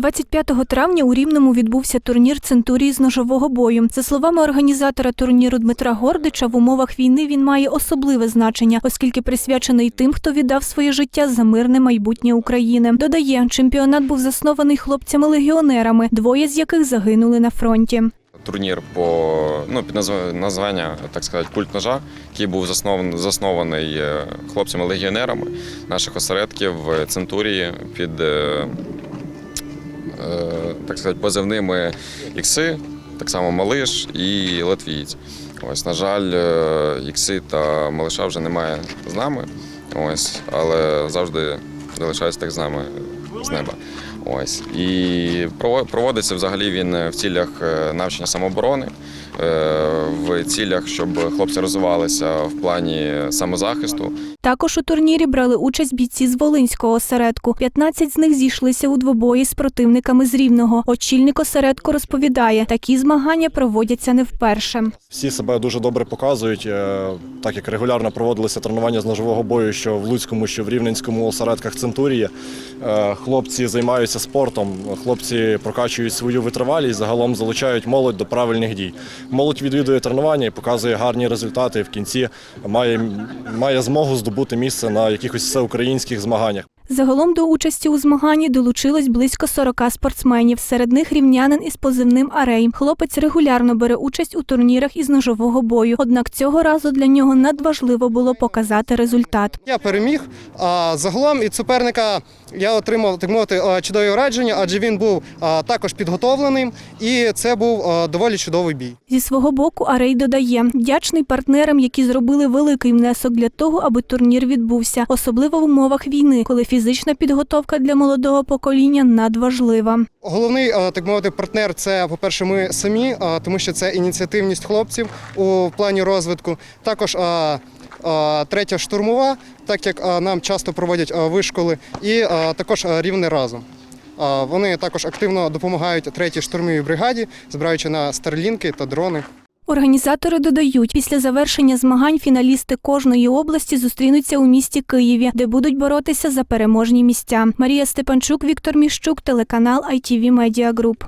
25 травня у Рівному відбувся турнір Центурії з ножового бою. За словами організатора турніру Дмитра Гордича, в умовах війни він має особливе значення, оскільки присвячений тим, хто віддав своє життя за мирне майбутнє України. Додає, чемпіонат був заснований хлопцями-легіонерами, двоє з яких загинули на фронті. Турнір по ну під назв- названня, так сказати, культ ножа, який був заснований, заснований е, хлопцями-легіонерами наших осередків в Центурії під е, е, так сказати, позивними Ікси, так само Малиш і Латвієць. Ось, на жаль, е, Ікси та Малиша вже немає з нами. Ось, але завжди залишаються так з нами з неба. Ось і проводиться взагалі він в цілях е, навчання самооборони, е, в цілях, щоб хлопці розвивалися в плані самозахисту. Також у турнірі брали участь бійці з Волинського осередку. 15 з них зійшлися у двобої з противниками з Рівного. Очільник осередку розповідає, такі змагання проводяться не вперше. Всі себе дуже добре показують, е, так як регулярно проводилися тренування з ножового бою, що в Луцькому, що в Рівненському осередках Центурії. Е, Хлопці займаються спортом, хлопці прокачують свою витривалість, загалом залучають молодь до правильних дій. Молодь відвідує тренування і показує гарні результати. В кінці має, має змогу здобути місце на якихось всеукраїнських змаганнях. Загалом до участі у змаганні долучилось близько 40 спортсменів. Серед них рівнянин із позивним Арей. Хлопець регулярно бере участь у турнірах із ножового бою. Однак цього разу для нього надважливо було показати результат. Я переміг. А загалом від суперника я отримав так мовити чудові радження, адже він був також підготовленим, і це був доволі чудовий бій. Зі свого боку Арей додає, вдячний партнерам, які зробили великий внесок для того, аби турнір відбувся, особливо в умовах війни, коли фізична підготовка для молодого покоління надважлива. Головний так мовити партнер це, по-перше, ми самі, тому що це ініціативність хлопців у плані розвитку. Також а, третя штурмова, так як нам часто проводять вишколи, і також рівне разом. Вони також активно допомагають третій штурмовій бригаді, збираючи на старлінки та дрони. Організатори додають, після завершення змагань фіналісти кожної області зустрінуться у місті Києві, де будуть боротися за переможні місця. Марія Степанчук, Віктор Міщук, телеканал ITV Media Group.